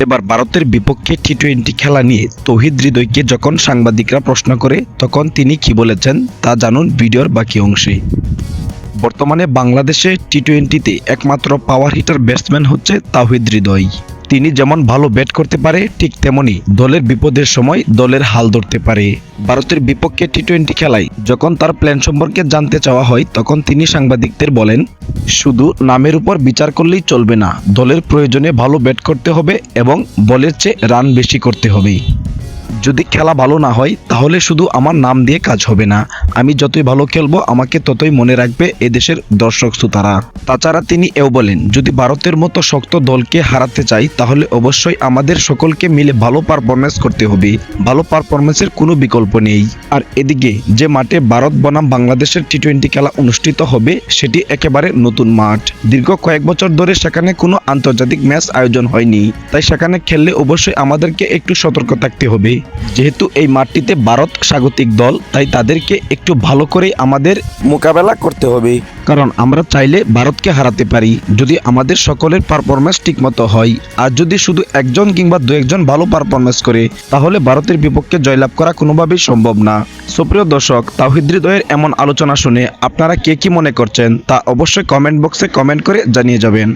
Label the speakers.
Speaker 1: এবার ভারতের বিপক্ষে টি টোয়েন্টি খেলা নিয়ে তহিদ হৃদয়কে যখন সাংবাদিকরা প্রশ্ন করে, তখন তিনি কি বলেছেন তা জানুন ভিডিওর বাকি অংশে। বর্তমানে বাংলাদেশে টি টোয়েন্টিতে একমাত্র পাওয়ার হিটার ব্যাটসম্যান হচ্ছে তাহিদ হৃদয়। তিনি যেমন ভালো ব্যাট করতে পারে, ঠিক তেমনি দলের বিপদের সময় দলের হাল ধরতে পারে। ভারতের বিপক্ষে টি টোয়েন্টি খেলায় যখন তার প্ল্যান সম্পর্কে জানতে চাওয়া হয়, তখন তিনি সাংবাদিকদের বলেন, শুধু নামের উপর বিচার করলেই চলবে না, দলের প্রয়োজনে ভালো ব্যাট করতে হবে এবং বলের চেয়ে রান বেশি করতে হবে। যদি খেলা ভালো না হয়, তাহলে শুধু আমার নাম দিয়ে কাজ হবে না। আমি যতই ভালো খেলব, আমাকে ততই মনে রাখবে এদেশের দর্শক শ্রোতারা। তাছাড়া তিনি এও বলেন, যদি ভারতের মতো শক্ত দলকে হারাতে চাই, তাহলে অবশ্যই আমাদের সকলকে মিলে ভালো পারফরমেন্স করতে হবে। ভালো পারফরমেন্সের কোনো বিকল্প নেই। আর এদিকে, যে মাঠে ভারত বনাম বাংলাদেশের টি টোয়েন্টি খেলা অনুষ্ঠিত হবে, সেটি একেবারে নতুন মাঠ। দীর্ঘ কয়েক বছর ধরে সেখানে কোনো আন্তর্জাতিক ম্যাচ আয়োজন হয়নি। তাই সেখানে খেললে অবশ্যই আমাদেরকে একটু সতর্ক থাকতে হবে। যেহেতু এই মাঠটিতে ভারত স্বাগতিক দল তাই তাদেরকে একটু ভালো করে আমাদের মোকাবেলা করতে হবে। কারণ আমরা চাইলে ভারতকে হারাতে পারি যদি আমাদের সকলের পারফরমেন্স ঠিকমতো হয়। আর যদি শুধু একজন কিংবা দু একজন ভালো পারফরমেন্স করে তাহলে ভারতের বিপক্ষে জয়লাভ করা কোনোভাবেই সম্ভব না। সুপ্রিয় দর্শক তাহিদ হৃদয়ের এমন আলোচনা শুনে আপনারা কে কি মনে করছেন তা অবশ্যই কমেন্ট বক্সে কমেন্ট করে জানিয়ে যাবেন।